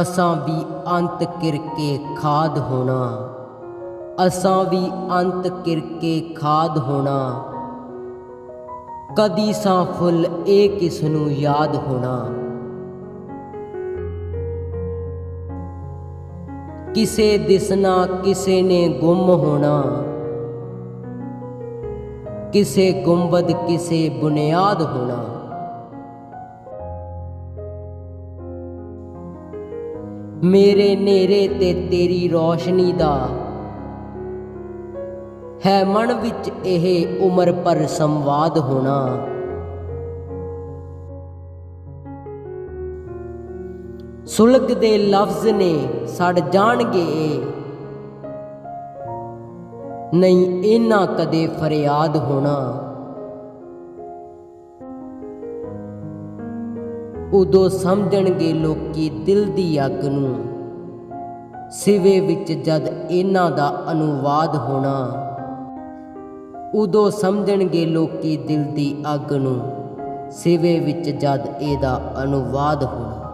ਅਸਾਂ ਵੀ ਅੰਤ ਕਿਰਕੇ ਖਾਦ ਹੋਣਾ। ਅਸਾਂ ਵੀ ਅੰਤ ਕਿਰਕੇ ਖਾਦ ਹੋਣਾ। ਕਦੀ ਸਾਂ ਫੁੱਲ ਇਹ ਕਿਸ ਨੂੰ ਯਾਦ ਹੋਣਾ। ਕਿਸੇ ਦਿਸਣਾ ਕਿਸੇ ਨੇ ਗੁੰਮ ਹੋਣਾ। ਕਿਸੇ ਗੁੰਬਦ ਕਿਸੇ ਬੁਨਿਆਦ ਹੋਣਾ। ਮੇਰੇ ਨੇਰੇ ਤੇ ਤੇਰੀ ਰੋਸ਼ਨੀ ਦਾ। ਹੈ ਮਨ ਵਿੱਚ ਇਹ ਉਮਰ ਪਰ ਸੰਵਾਦ ਹੋਣਾ। ਸੁਲਗ ਦੇ ਲਫ਼ਜ਼ ਨੇ ਸੜ ਜਾਣਗੇ ਨਹੀਂ ਇਹਨਾਂ ਕਦੇ ਫਰਿਆਦ ਹੋਣਾ। ਉਦੋਂ ਸਮਝਣਗੇ ਲੋਕੀ ਦਿਲ ਦੀ ਅੱਗ ਨੂੰ। ਸਿਵੇ ਵਿੱਚ ਜਦ ਇਹਨਾਂ ਦਾ ਅਨੁਵਾਦ ਹੋਣਾ, ਉਦੋਂ ਸਮਝਣਗੇ ਲੋਕੀ ਦਿਲ ਦੀ ਅੱਗ ਨੂੰ। ਸਿਵੇ ਵਿੱਚ ਜਦ ਇਹਦਾ ਅਨੁਵਾਦ ਹੋਣਾ।